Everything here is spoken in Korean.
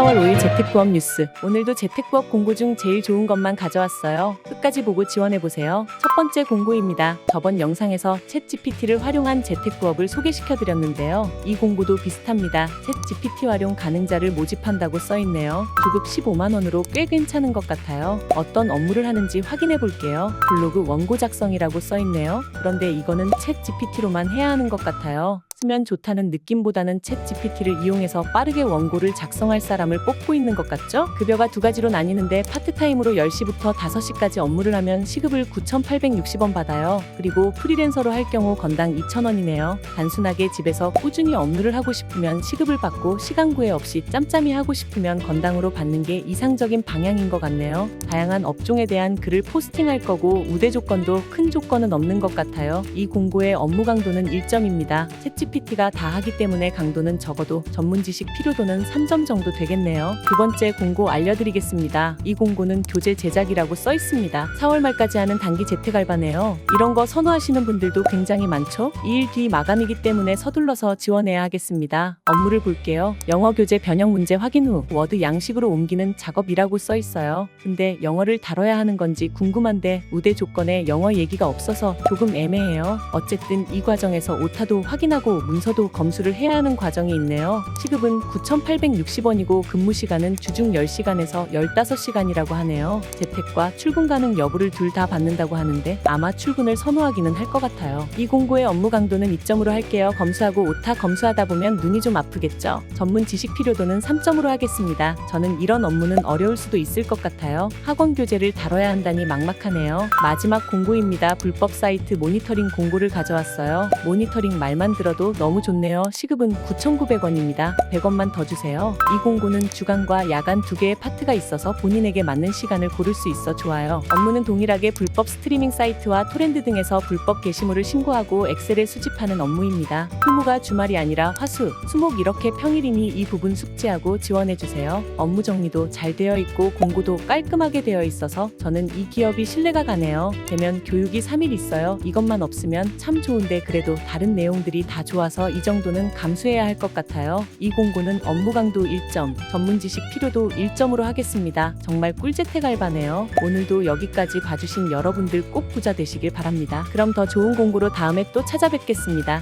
4월 5일 재택부업 뉴스. 오늘도 재택부업 공고 중 제일 좋은 것만 가져왔어요. 끝까지 보고 지원해보세요. 첫 번째 공고입니다. 저번 영상에서 챗 GPT를 활용한 재택부업을 소개시켜드렸는데요. 이 공고도 비슷합니다. 챗 GPT 활용 가능자를 모집한다고 써있네요. 주급 15만원으로 꽤 괜찮은 것 같아요. 어떤 업무를 하는지 확인해볼게요. 블로그 원고 작성이라고 써있네요. 그런데 이거는 챗 GPT로만 해야 하는 것 같아요. 쓰면 좋다는 느낌보다는 챗 GPT를 이용해서 빠르게 원고를 작성할 사람을 뽑고 있는 것 같죠? 급여가 두 가지로 나뉘는데 파트타임으로 10시부터 5시까지 업무를 하면 시급을 9,860원 받아요. 그리고 프리랜서로 할 경우 건당 2,000원이네요. 단순하게 집에서 꾸준히 업무를 하고 싶으면 시급을 받고 시간 구애 없이 짬짬이 하고 싶으면 건당으로 받는 게 이상적인 방향인 것 같네요. 다양한 업종에 대한 글을 포스팅할 거고 우대 조건도 큰 조건은 없는 것 같아요. 이 공고의 업무 강도는 1점입니다. 챗GPT가 다 하기 때문에 강도는 적어도 전문 지식 필요도는 3점 정도 되겠네요. 두 번째 공고 알려드리겠습니다. 이 공고는 교재 제작이라고 써 있습니다. 4월 말까지 하는 단기 재택 알바네요. 이런 거 선호하시는 분들도 굉장히 많죠? 2일 뒤 마감이기 때문에 서둘러서 지원해야 하겠습니다. 업무를 볼게요. 영어 교재 변형 문제 확인 후 워드 양식으로 옮기는 작업이라고 써 있어요. 근데 영어를 다뤄야 하는 건지 궁금한데 우대 조건에 영어 얘기가 없어서 조금 애매해요. 어쨌든 이 과정에서 오타도 확인하고 문서도 검수를 해야 하는 과정이 있네요. 시급은 9,860원이고 근무 시간은 주중 10시간에서 15시간이라고 하네요. 재택과 출근 가능 여부를 둘 다 받는다고 하는데 아마 출근을 선호하기는 할 것 같아요. 이 공고의 업무 강도는 2점으로 할게요. 검수하고 오타 검수하다 보면 눈이 좀 아프겠죠. 전문 지식 필요도는 3점으로 하겠습니다. 저는 이런 업무는 어려울 수도 있을 것 같아요. 학원 교재를 다뤄야 한다니 막막하네요. 마지막 공고입니다. 불법 사이트 모니터링 공고를 가져왔어요. 모니터링 말만 들어도 너무 좋네요. 시급은 9,900원입니다. 100원만 더 주세요. 이 공고는 주간과 야간 두 개의 파트가 있어서 본인에게 맞는 시간을 고를 수 있어 좋아요. 업무는 동일하게 불법 스트리밍 사이트와 토렌드 등에서 불법 게시물을 신고하고 엑셀에 수집하는 업무입니다. 휴무가 주말이 아니라 화수, 수목 이렇게 평일이니 이 부분 숙지하고 지원해 주세요. 업무 정리도 잘 되어 있고 공고도 깔끔하게 되어 있어서 저는 이 기업이 신뢰가 가네요. 대면 교육이 3일 있어요. 이것만 없으면 참 좋은데 그래도 다른 내용들이 다 좋아서 이 정도는 감수해야 할 것 같아요. 이 공고는 업무 강도 1점, 전문 지식 필요도 1점으로 하겠습니다. 정말 꿀재택 알바네요. 오늘도 여기까지 봐주신 여러분들 꼭 부자 되시길 바랍니다. 그럼 더 좋은 공고로 다음에 또 찾아뵙겠습니다.